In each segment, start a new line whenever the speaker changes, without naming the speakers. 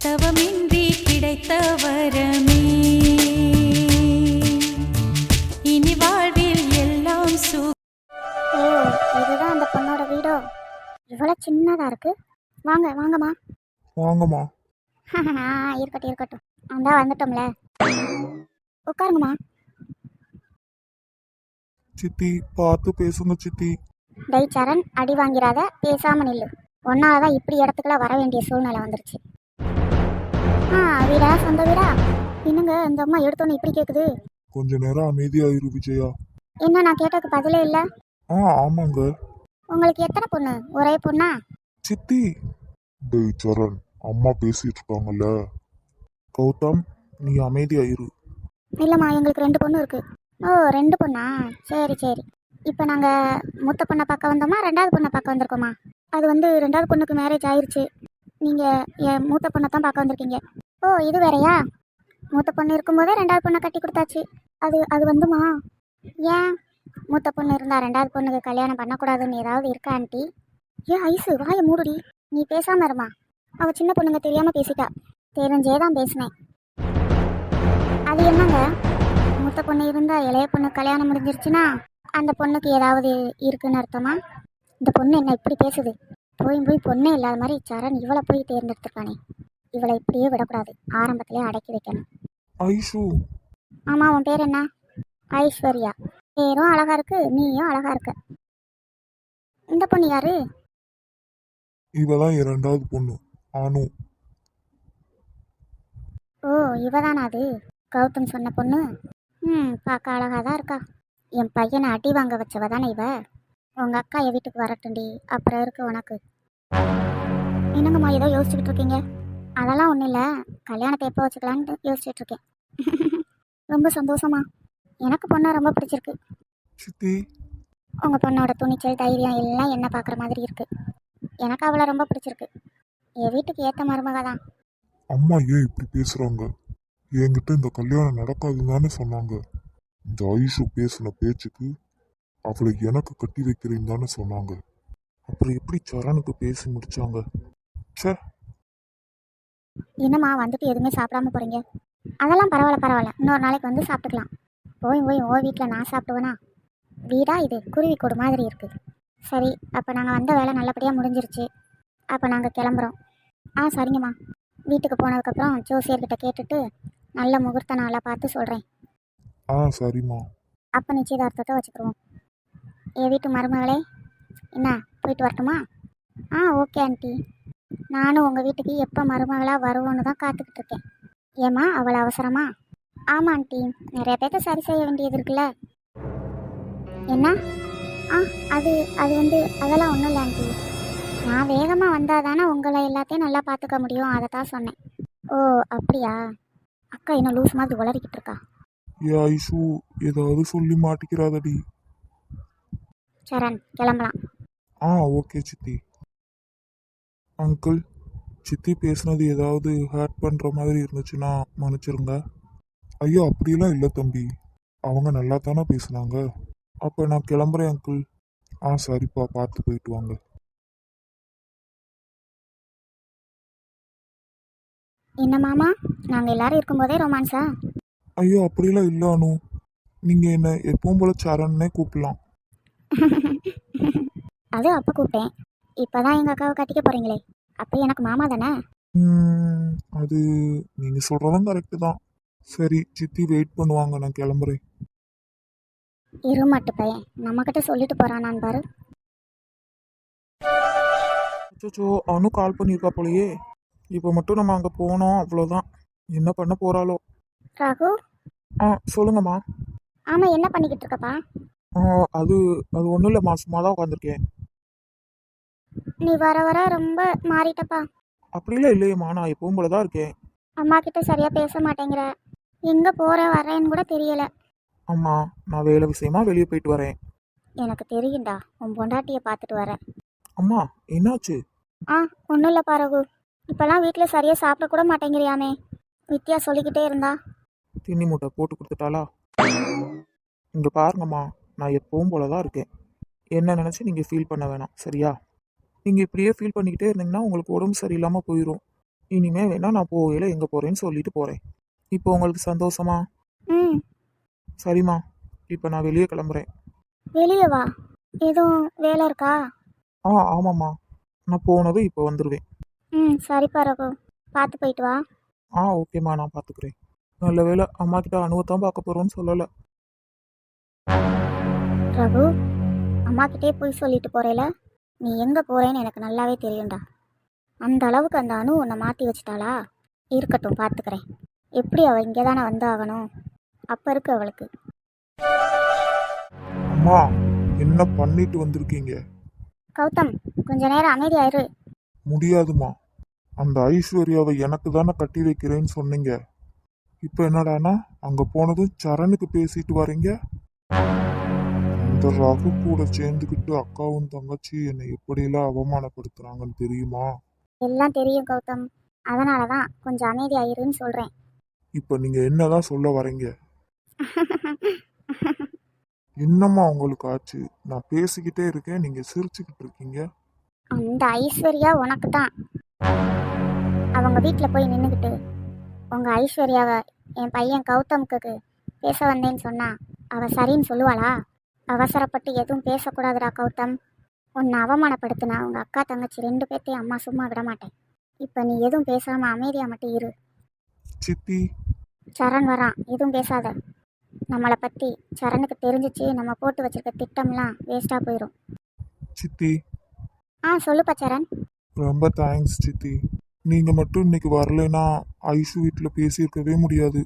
தவமின்றி கிடைத்த வரமே இனி வாழ்வில் எல்லாம் சு
ஓ இதுதான் அந்த பொண்ணோட வீடோ? இவ்வளோ சின்னதா இருக்கு. வாங்க வாங்கம்மா.
வாங்கம்மா.
இருக்கட்டும் இருக்கட்டும். அந்த வந்துட்டோம்ல. உட்காருங்கம்மா.
சித்தி பார்த்து பேசுங்க சித்தி.
டேய் சரண் அடி வாங்கிறாத பேசாம நில்லு. ஒன்னால தான் இப்படி இடத்துக்குலாம் வர வேண்டிய சூழ்நிலை வந்துருச்சு. ஆ வீடா சொந்த வீடா? என்னங்க இந்த அம்மா எடுத்தோன்னு இப்படி கேட்குது
கொஞ்ச நேரம் அமைதியாயிரு விஜயா.
என்ன நான் கேட்டதுக்கு பதிலே இல்லை?
ஆ ஆமாங்க.
உங்களுக்கு எத்தனை பொண்ணு? ஒரே பொண்ணா?
சித்தி. டேய் சரண் அம்மா பேசிட்டு இருக்காங்கல்ல. கௌதம் நீ அமைதியாயிரு.
இல்லைம்மா எங்களுக்கு ரெண்டு பொண்ணு இருக்கு. ஓ ரெண்டு பொண்ணா? சரி சரி. இப்போ நாங்கள் மூத்த பொண்ணை பார்க்க வந்தோமா ரெண்டாவது பொண்ணை பார்க்க வந்திருக்கோமா? அது வந்து ரெண்டாவது பொண்ணுக்கு மேரேஜ் ஆயிருச்சு. நீங்கள் என் மூத்த பொண்ணை தான் பார்க்க வந்திருக்கீங்க. ஓ இது வேறயா? மூத்த பொண்ணு இருக்கும்போதே ரெண்டாவது பொண்ணை கட்டி கொடுத்தாச்சு. அது அது வந்துமா? ஏன்? மூத்த பொண்ணு இருந்தால் ரெண்டாவது பொண்ணுக்கு கல்யாணம் பண்ணக்கூடாதுன்னு ஏதாவது இருக்கா ஆண்டி? ஏன் ஐசு வாயை மூடுடி. நீ பேசாமல் இருமா. அவள் சின்ன பொண்ணுங்க தெரியாமல் பேசிட்டா. தெரிஞ்சே தான் பேசினேன். அது என்னங்க? மூத்த பொண்ணு இருந்தால் இளைய பொண்ணு கல்யாணம் முடிஞ்சிருச்சுன்னா அந்த பொண்ணுக்கு ஏதாவது இருக்குன்னு அர்த்தமா? இந்த பொண்ணு என்ன இப்படி பேசுது? போய் போய் பொண்ணே இல்லாத மாதிரி சரண் இவளை போய் தேர்ந்தெடுத்திருக்கானே. இவளை இப்படியே விடக்கூடாது. ஆரம்பத்திலே அடக்கி வைக்கணும்.
ஐஷு.
ஆமா உன் பேர் என்ன? ஐஸ்வர்யா. பேரும் அழகா இருக்கு நீயும் அழகா இருக்க. இந்த பொண்ணு யாரு?
இவதான் என் ரெண்டாவது பொண்ணு அனு.
ஓ இவதானா அது? கௌதம் சொன்ன பொண்ணு? ம் பார்க்க அழகா தான் இருக்கா. என் பையனை அடி வாங்க வச்சவ தானே இவ? உங்க அக்கா என் வீட்டுக்கு வரட்டும்டி. அப்புறம் இருக்கு உனக்கு. என்னங்கம்மா ஏதோ யோசிச்சுக்கிட்டு இருக்கீங்க அதெல்லாம் ஒன்றும் இல்லை. கல்யாணத்தை எப்போ வச்சுக்கலான்ட்டு யோசிச்சுட்டு இருக்கேன் ரொம்ப சந்தோஷமா எனக்கு பொண்ணை ரொம்ப பிடிச்சிருக்கு.
சித்தி.
உங்க பொண்ணோட துணிச்சல் தைரியம் எல்லாம் என்ன பார்க்குற மாதிரி இருக்கு. எனக்கு அவளை ரொம்ப பிடிச்சிருக்கு. என் வீட்டுக்கு ஏற்ற மருமக தான்.
அம்மா ஏன் இப்படி பேசுறாங்க? என்கிட்ட இந்த கல்யாணம் நடக்காதுன்னு தானே சொன்னாங்க. இந்த ஐஷு பேசின பேச்சுக்கு அவளை எனக்கு கட்டி வைக்கிறேன்னு தானே சொன்னாங்க. அப்புறம் எப்படி சரணுக்கு பேசி முடிச்சாங்க? ச்சே.
என்னம்மா வந்துட்டு எதுவுமே சாப்பிடாம போறீங்க? அதெல்லாம் பரவாயில்ல பரவாயில்ல. இன்னொரு நாளைக்கு வந்து சாப்பிட்டுக்கலாம். போய் போய் ஓ வீட்டில் நான் சாப்பிடுவேனா? வீடா இது? குருவி கூடு மாதிரி இருக்கு. சரி அப்போ நாங்கள் வந்த வேலை நல்லபடியாக முடிஞ்சிருச்சு. அப்போ நாங்கள் கிளம்புறோம். ஆ சரிங்கம்மா. வீட்டுக்கு போனதுக்கப்புறம் ஜோசியர்கிட்ட கேட்டுட்டு நல்ல முகூர்த்த நாளாக பார்த்து சொல்கிறேன்
ஆ சரிம்மா.
அப்போ நிச்சயதார்த்தத்தை வச்சுக்கிருவோம். என் வீட்டு மருமகளே என்ன போயிட்டு வரட்டுமா? ஆ ஓகே ஆண்டி. நானும் உங்கள் வீட்டுக்கு எப்போ மருமகளாக வருவோன்னு தான் காத்துக்கிட்டு இருக்கேன். ஏம்மா அவ்வளோ அவசரமா? ஆமாம் ஆண்டி. நிறைய பேர்த்த சரி செய்ய வேண்டியது இருக்குல்ல. என்ன? ஆ அது அது வந்து அதெல்லாம் ஒன்றும் இல்லை ஆண்டி. நான் வேகமாக வந்தால் தானே உங்களை எல்லாத்தையும் நல்லா பார்த்துக்க முடியும். அதை தான் சொன்னேன். ஓ அப்படியா? அக்கா இன்னும் லூஸ் மாதிரி உளறிக்கிட்டு இருக்கா.
ஏ ஐஷு ஏதாவது சொல்லி மாட்டிக்கிறாதடி.
சரண் கிளம்பலாம்.
ஆ ஓகே சித்தி. அங்கிள் சித்தி பேசுனது ஏதாவது ஹேர்ட் பண்ணுற மாதிரி இருந்துச்சுன்னா மன்னிச்சிருங்க. ஐயோ அப்படிலாம் இல்லை தம்பி. அவங்க நல்லா தானே பேசுனாங்க. அப்போ நான் கிளம்புறேன் அங்கிள் ஆ சரிப்பா பார்த்து போயிட்டு வாங்க.
என்ன மாமா? நாங்கள் எல்லாரும் இருக்கும்போதே ரொமான்ஸா
ஐயோ அப்படிலாம் இல்லை அனு. நீங்கள் என்ன எப்பவும் போல சரண்னே கூப்பிடலாம்.
அது அப்போ கூப்பிட்டேன். இப்போ தான் எங்கள் அக்காவை கட்டிக்க போகிறீங்களே அப்போ எனக்கு மாமா தானே?
அது நீங்கள் சொல்கிறதும் கரெக்டு தான். சரி சித்தி வெயிட் பண்ணுவாங்க நான் கிளம்புறேன்.
இருமாட்டு பையன் நம்மக்கிட்ட சொல்லிட்டு போகிறானான்னு பாரு
அச்சோ அனு கால் பண்ணியிருக்கா போலயே. இப்போ மட்டும் நம்ம அங்கே போனோம் அவ்வளோதான் என்ன பண்ண போகிறாளோ
ராகு?
ஆ சொல்லுங்கம்மா.
ஆமாம் என்ன பண்ணிக்கிட்டு இருக்கப்பா?
அது அது ஒன்றும் இல்லைம்மா சும்மா தான் உட்காந்துருக்கேன்
நீ வர வர ரொம்ப மாறிட்டப்பா.
அப்படிலாம் இல்லையேம்மா நான் எப்பவும் போல தான் இருக்கேன்.
அம்மா கிட்ட சரியாக பேச மாட்டேங்கிற. எங்கே போகிற வரேன்னு கூட தெரியல.
அம்மா நான் வேலை விஷயமா வெளியே போயிட்டு வரேன்.
எனக்கு தெரியும்டா உன் பொண்டாட்டியை பார்த்துட்டு வரேன்
அம்மா என்னாச்சு?
ஆ ஒன்றும் இல்லைப்பா ரகு. இப்போல்லாம் வீட்டில் சரியாக சாப்பிட கூட மாட்டேங்கிறியாமே. வித்யா சொல்லிக்கிட்டே இருந்தா.
தின்னி மூட்டை போட்டு கொடுத்துட்டாளா? இங்கே பாருங்கம்மா நான் எப்பவும் போல தான் இருக்கேன். என்ன நினச்சி நீங்கள் ஃபீல் பண்ண வேணாம் சரியா? நீங்கள் இப்படியே ஃபீல் பண்ணிக்கிட்டே இருந்தீங்கன்னா உங்களுக்கு உடம்பு சரியில்லாமல் போயிடும் இனிமே வேணா நான் போகையில எங்கே போகிறேன்னு சொல்லிட்டு போகிறேன் இப்போ உங்களுக்கு சந்தோஷமா?
ம்.
சரிம்மா. இப்போ நான் வெளியே கிளம்புறேன்.
வெளியே வா. எதுவும் வேலை இருக்கா?
ஆ ஆமாம்மா. நான் போனதும் இப்போ வந்துடுவேன்
ம் சரிப்பா ரகு பார்த்து போயிட்டு வா.
ஆ ஓகேம்மா. நான் பார்த்துக்கிறேன். நல்ல வேளை அம்மா கிட்ட அனுவத்தான் பார்க்க போகிறோன்னு சொல்லலை.
ரகு அம்மா கிட்டே போய் சொல்லிட்டு போறேல? நீ எங்கே போறேன்னு எனக்கு நல்லாவே தெரியும்டா. அந்த அளவுக்கு அந்த அணு உன்னை மாற்றி வச்சிட்டாளா? இருக்கட்டும் பார்த்துக்கிறேன் எப்படி அவள் இங்கே தானே வந்து ஆகணும் அப்போ இருக்கு அவளுக்கு.
அம்மா என்ன பண்ணிட்டு வந்திருக்கீங்க?
கௌதம் கொஞ்ச நேரம் அமைதியாயிரு.
முடியாதுமா அந்த ஐஸ்வர்யாவை எனக்கு தானே கட்டி வைக்கிறேன்னு சொன்னீங்க. இப்போ என்னடானா அங்க போனதும் சரணுக்கு பேசிட்டு வரீங்க? இந்த ரகு கூட சேர்ந்துக்கிட்டு அக்காவும் தங்கச்சி என்னை எப்படியெல்லாம் அவமானப்படுத்துறாங்கன்னு தெரியுமா?
எல்லாம் தெரியும் கௌதம். அதனால தான் கொஞ்சம் அமைதியாயிருன்னு சொல்கிறேன்
இப்போ நீங்க என்னதான் சொல்ல வரீங்க? என்னம்மா உங்களுக்கு ஆச்சு? நான் பேசிக்கிட்டே இருக்கேன் நீங்க சிரிச்சுக்கிட்டு இருக்கீங்க.
அந்த ஐஸ்வர்யா உனக்கு தான் அவங்க வீட்டில் போய் நின்றுக்கிட்டு உங்கள் ஐஸ்வர்யாவை என் பையன் கௌதமுக்கு பேச வந்தேன்னு சொன்னா அவள் சரின்னு சொல்லுவாளா? அவசரப்பட்டு எதுவும் பேசக்கூடாதுடா கௌதம். உன்னை அவமானப்படுத்தினா உங்கள் அக்கா தங்கச்சி ரெண்டு பேர்த்தையும் அம்மா சும்மா விட மாட்டேன். இப்போ நீ எதுவும் பேசாமல் அமைதியாக மட்டும் இரு.
சித்தி.
சரண் வரான். எதுவும் பேசாத. நம்மளை பற்றி சரணுக்கு தெரிஞ்சிச்சு நம்ம போட்டு வச்சிருக்க திட்டம்லாம் வேஸ்ட்டாக போயிடும்
சித்தி.
ஆ சொல்லுப்பா சரண்.
ரொம்ப தேங்க்ஸ் சித்தி. நீங்க மட்டும் இன்னைக்கு வரலைன்னா ஐஷு வீட்டில் பேசியிருக்கவே முடியாது.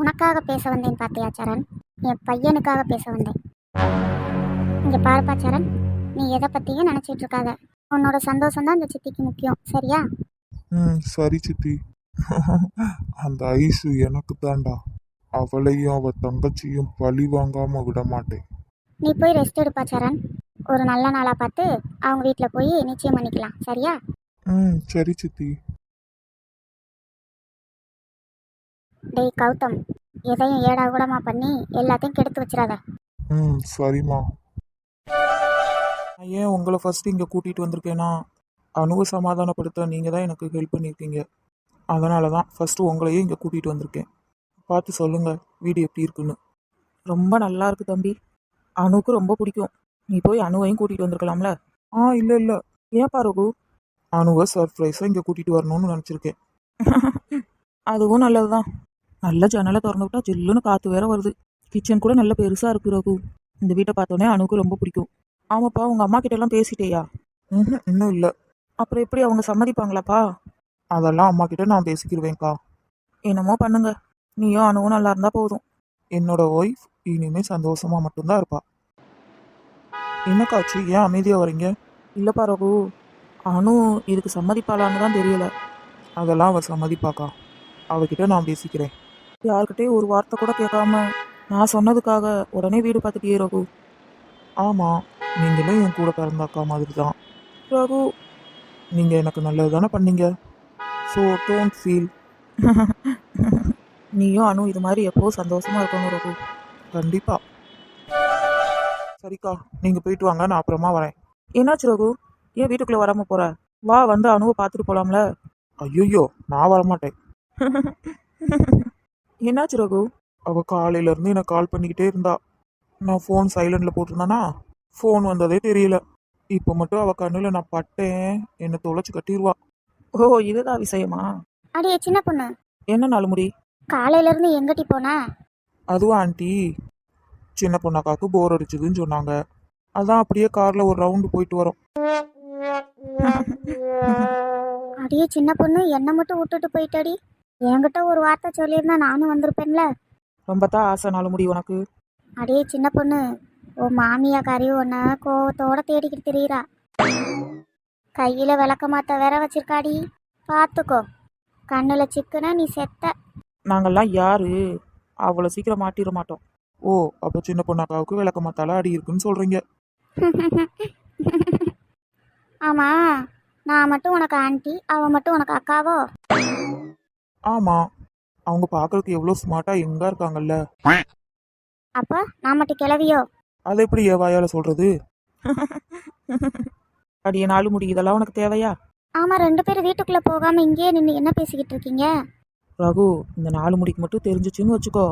உனக்காக பேச வந்தேன் பாத்தியா சரண்? என் பையனுக்காக பேச வந்தேன். இங்க பாருப்பா சரண் நீ எதை பத்தியும் நினைச்சிட்டு இருக்காத. உன்னோட சந்தோஷம் தான் இந்த சித்திக்கு முக்கியம் சரியா?
ம் சரி சித்தி. அந்த ஐஷு எனக்கு தாண்டா. அவளையும் அவ தங்கச்சியும் பழி வாங்காம விட மாட்டேன்.
நீ போய் ரெஸ்ட் எடுப்பா சரண் ஒரு நல்ல நாளா பார்த்து அவங்க வீட்டில் போய் நிச்சயம் பண்ணிக்கலாம் சரியா?
ம் சரி சித்தி.
டேய் கௌதம் எதையும் ஏடா கூடமா பண்ணி எல்லாத்தையும் கெடுத்து வச்சிடாத.
ம் சரிம்மா.
நான் ஏன் உங்களை ஃபர்ஸ்ட் இங்கே கூட்டிகிட்டு வந்திருக்கேன்னா அணுவை சமாதானப்படுத்த நீங்கள் தான் எனக்கு ஹெல்ப் பண்ணியிருக்கீங்க. அதனால தான் ஃபஸ்ட்டு உங்களையே இங்கே கூட்டிகிட்டு வந்திருக்கேன். பார்த்து சொல்லுங்கள் வீடு எப்படி இருக்குன்னு. ரொம்ப நல்லா இருக்கு தம்பி. அணுவுக்கு ரொம்ப பிடிக்கும். நீ போய் அணுவையும் கூட்டிகிட்டு வந்திருக்கலாம்ல? ஆ இல்லை இல்லை. ஏன் ரகு அணுவை சர்ப்ரைஸாக இங்கே கூட்டிகிட்டு வரணும்னு நினச்சிருக்கேன். அதுவும் நல்லது தான் நல்ல ஜன்னலை திறந்து விட்டா ஜில்லுன்னு காற்று வேற வருது. கிச்சன் கூட நல்ல பெருசாக இருக்கு ரகு. இந்த வீட்டை பார்த்தோன்னே அணுக்கு ரொம்ப பிடிக்கும். ஆமாப்பா உங்க அம்மா கிட்ட எல்லாம் பேசிட்டேயா? ம் இன்னும் இல்லை. அப்புறம் எப்படி அவங்க சம்மதிப்பாங்களாப்பா? அதெல்லாம் அம்மா கிட்ட நான் பேசிக்கிருவேன்க்கா. என்னமோ பண்ணுங்க. நீயும் அணுவும் நல்லா இருந்தா போதும். என்னோட ஒய்ஃப் இனிமே சந்தோஷமா மட்டும்தான் இருப்பா. என்னக்காச்சு ஏன் அமைதியா வரீங்க? இல்லப்பா ரகு. அனு இதுக்கு சம்மதிப்பாளான்னு தான் தெரியல. அதெல்லாம் அவ சம்மதிப்பாக்கா. அவகிட்ட நான் பேசிக்கிறேன். யார்கிட்டயும் ஒரு வார்த்தை கூட கேட்காம நான் சொன்னதுக்காக உடனே வீடு பார்த்துட்டியே ரகு. ஆமாம் நீங்களும் என் கூட பிறந்த அக்கா மாதிரி தான் ரகு. நீங்கள் எனக்கு நல்லது தானே பண்ணீங்க? ஸோ டோன்ட் ஃபீல் நீயும் அனு இது மாதிரி எப்போ சந்தோஷமா இருக்கணும் ரகு? கண்டிப்பா. சரிக்கா நீங்கள் போயிட்டு வாங்க நான் அப்புறமா வரேன். என்னாச்சு ரகு? ஏன் வீட்டுக்குள்ளே வராமல் போற? வா வந்து அணுவை பார்த்துட்டு போகலாம்ல ஐயோ நான் வரமாட்டேன். என்னாச்சு ரகு? அவ காலையில இருந்து எனக்கு கால் பண்ணிக்கிட்டே இருந்தா. நான் ஃபோன் சைலண்ட்ல போட்டிருந்தானா? ஃபோன் வந்ததே தெரியல. இப்போ மட்டும் அவ கண்ணுல நான் பட்டேன். என்னை தொலைச்சு கட்டிடுவா ஓ இதுதான் விஷயமா?
அடியே சின்ன பொண்ணு.
என்ன நாலு முடி
காலையில இருந்து எங்கட்டி போன?
அதுவும் ஆண்டி. சின்ன பொண்ணாக்காக்கு போர் அடிச்சுதுன்னு சொன்னாங்க. அதான் அப்படியே கார்ல ஒரு ரவுண்டு போயிட்டு வரோம்.
அடியே சின்ன பொண்ணு என்னை மட்டும் விட்டுட்டு போயிட்டடி. என்கிட்ட ஒரு வார்த்தை சொல்லியிருந்தா நானும் வந்திருப்பேன்ல.
ரொம்ப தான் ஆசை நாலு முடி உனக்கு.
அடியே சின்ன பொண்ணு உன் மாமியாக்காரி உன்னை கோவத்தோட தேடிக்கிட்டு திரியிறா. கையில விளக்க மாத்த வேற வச்சிருக்காடி. பார்த்துக்கோ கண்ணுல சிக்குனா நீ செத்த.
நாங்கெல்லாம் யாரு? அவ்வளோ சீக்கிரம் மாட்டிட மாட்டோம். ஓ அப்போ சின்ன பொண்ணாக்காவுக்கு விளக்க மாத்தால அடி இருக்குன்னு சொல்றீங்க.
ஆமா நான் மட்டும் உனக்கு ஆன்ட்டி அவ மட்டும் உனக்கு அக்காவோ?
ஆமா. அவங்க பார்க்கறதுக்கு எவ்வளோ ஸ்மார்ட்டா எங்க இருக்காங்கல்ல.
அப்ப நான் மட்டும் கிளவியோ?
அதை எப்படி என் வாயால சொல்றது? அடியே நாலு முடி இதெல்லாம் உனக்கு தேவையா?
ஆமாம் ரெண்டு பேரும் வீட்டுக்குள்ளே போகாமல் இங்கேயே நின்று என்ன பேசிக்கிட்டு இருக்கீங்க?
ரகு இந்த நாலு முடிக்கு மட்டும் தெரிஞ்சிச்சுன்னு வச்சுக்கோ.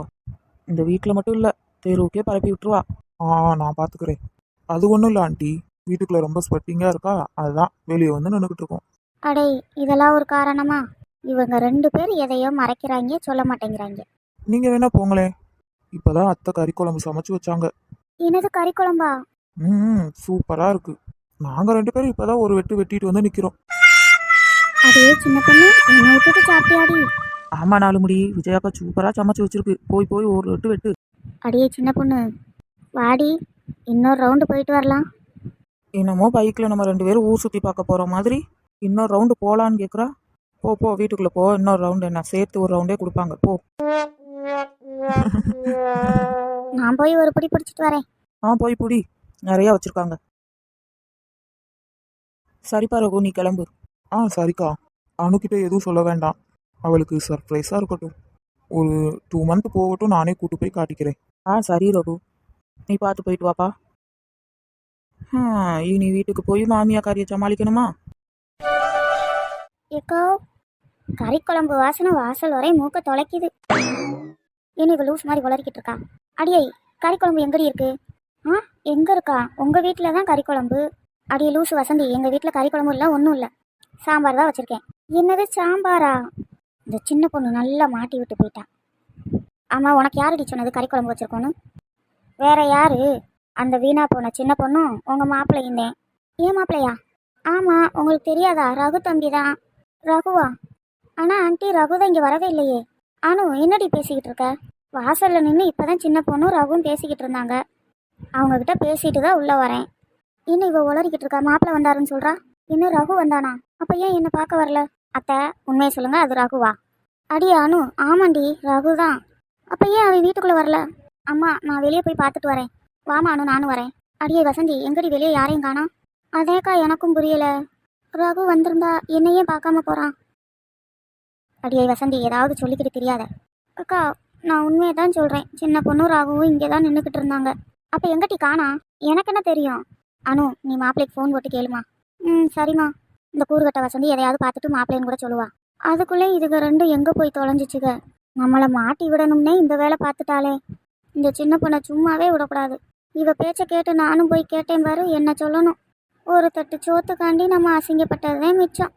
இந்த வீட்டில் மட்டும் இல்லை தெருவுக்கே பரப்பி விட்டுருவா. ஆ நான் பார்த்துக்கிறேன் அது ஒன்றும் இல்லை ஆண்டி. வீட்டுக்குள்ளே ரொம்ப ஸ்வெட்டிங்காக இருக்கா? அதுதான் வெளியே வந்து நின்றுக்கிட்டு இருக்கோம்.
அடே இதெல்லாம் ஒரு காரணமா? இவங்க ரெண்டு பேர் எதையோ மறைக்கிறாங்க சொல்ல மாட்டேங்கிறாங்க.
நீங்கள் வேணா போங்களேன் இப்போதான் அத்தை கறி குழம்பு சமைச்சு வச்சாங்க.
என்னது கறி குழம்பா?
ம் சூப்பராக இருக்கு. நாங்கள் ரெண்டு பேரும் இப்போதான் ஒரு வெட்டு வெட்டிட்டு வந்து நிற்கிறோம்
அதே சின்ன பொண்ணு என்னை விட்டுட்டு சாப்பிட்டியாடி?
ஆமாம் நாலு முடி. விஜயாக்கா சூப்பராக சமைச்சு வச்சிருக்கு. போய் போய் ஒரு வெட்டு வெட்டு.
அடியே சின்ன பொண்ணு வாடி இன்னொரு ரவுண்டு போயிட்டு வரலாம்.
என்னமோ பைக்கில் நம்ம ரெண்டு பேரும் ஊர் சுற்றி பார்க்க போகிற மாதிரி இன்னொரு ரவுண்டு போகலான்னு கேட்குறா போ போ வீட்டுக்குள்ளே போ. இன்னொரு ரவுண்டு என்ன சேர்த்து ஒரு ரவுண்டே கொடுப்பாங்க. போ.
நான் போய் ஒரு பிடி பிடிச்சிட்டு வரேன்.
ஆ போய் புடி. நிறையா வச்சுருக்காங்க. சரிப்பா ரகு நீ கிளம்பு. ஆ சரிக்கா. அணுக்கிட்ட எதுவும் சொல்ல வேண்டாம். அவளுக்கு சர்ப்ரைஸாக இருக்கட்டும். ஒரு டூ மந்த் போகட்டும். நானே கூட்டு போய் காட்டிக்கிறேன். ஆ சரி ரகு. நீ பார்த்து போயிட்டு வாப்பா. இனி வீட்டுக்கு போய் மாமியா காரியை சமாளிக்கணுமா?
ஏக்கோ கறிக்குழம்பு வாசனை வாசல் வரை மூக்க தொலைக்குது. இனி லூஸ் மாதிரி வளரிக்கிட்டு இருக்கா. அடியை கறிக்குழம்பு எங்கடி இருக்கு? ஆ எங்க இருக்கா? உங்க வீட்டில் தான் கறிக்குழம்பு. அடியே லூஸ் வசந்தி எங்க வீட்டில் கறிக்குழம்பு இல்லை ஒன்றும் இல்லை. சாம்பார் தான் வச்சிருக்கேன். என்னது சாம்பாரா? இந்த சின்ன பொண்ணு நல்லா மாட்டி விட்டு போயிட்டா. ஆமாம் உனக்கு யாருடி சொன்னது கறிக்குழம்பு வச்சிருக்கோன்னு? வேற யாரு? அந்த வீணா போன சின்ன பொண்ணும் உங்கள் மாப்பிள்ளை இருந்தேன் ஏன் மாப்பிள்ளையா? ஆமாம் உங்களுக்கு தெரியாதா? ரகு தம்பி தான் ரகுவா? ஆனா ஆண்டி ரகு தான் இங்க வரவே இல்லையே. அனு என்னடி பேசிக்கிட்டு இருக்க? வாசல்ல நின்று இப்பதான் சின்ன பொண்ணும் ரகுவும் பேசிக்கிட்டு இருந்தாங்க. அவங்க கிட்ட பேசிட்டு தான் உள்ள வரேன். இன்னும் இவ உளறிக்கிட்டு இருக்கா? மாப்பிள்ள வந்தாருன்னு சொல்றா? இன்னும் ரகு வந்தானா? அப்ப ஏன் என்ன பார்க்க வரல? அத்தை உண்மையை சொல்லுங்க. அது ரகுவா? அடி அனு ஆமாண்டி ரகு தான். அப்ப ஏன் அவன் வீட்டுக்குள்ள வரல? அம்மா நான் வெளியே போய் பார்த்துட்டு வரேன். வாமா அனு நானும் வரேன். அடியே வசந்தி எங்கடி வெளியே யாரையும் காணோம்? அதேக்கா எனக்கும் புரியல. ரகு வந்திருந்தா என்னையே பார்க்காம போறான். அடியை வசந்தி ஏதாவது சொல்லிக்கிட்டு தெரியாத. அக்கா நான் உண்மையை தான் சொல்கிறேன் சின்ன பொண்ணு ராகவும் இங்கே தான் நின்றுக்கிட்டு இருந்தாங்க. அப்போ எங்கட்டி காணா? எனக்கு என்ன தெரியும்? அனு நீ மாப்பிள்ளைக்கு ஃபோன் போட்டு கேளுமா. ம் சரிம்மா. இந்த கூறுகட்ட வசந்தி எதையாவது பார்த்துட்டு மாப்பிள்ளைன்னு கூட சொல்லுவா. அதுக்குள்ளே இதுக ரெண்டும் எங்கே போய் தொலைஞ்சிச்சுக? நம்மளை மாட்டி விடணும்னே இந்த வேலை பார்த்துட்டாளே. இந்த சின்ன பொண்ணை சும்மாவே விடக்கூடாது. இவ பேச்சை கேட்டு நானும் போய் கேட்டேன் பாரு என்ன சொல்லணும்? ஒரு தட்டு சோத்துக்காண்டி நம்ம அசிங்கப்பட்டதே மிச்சம்.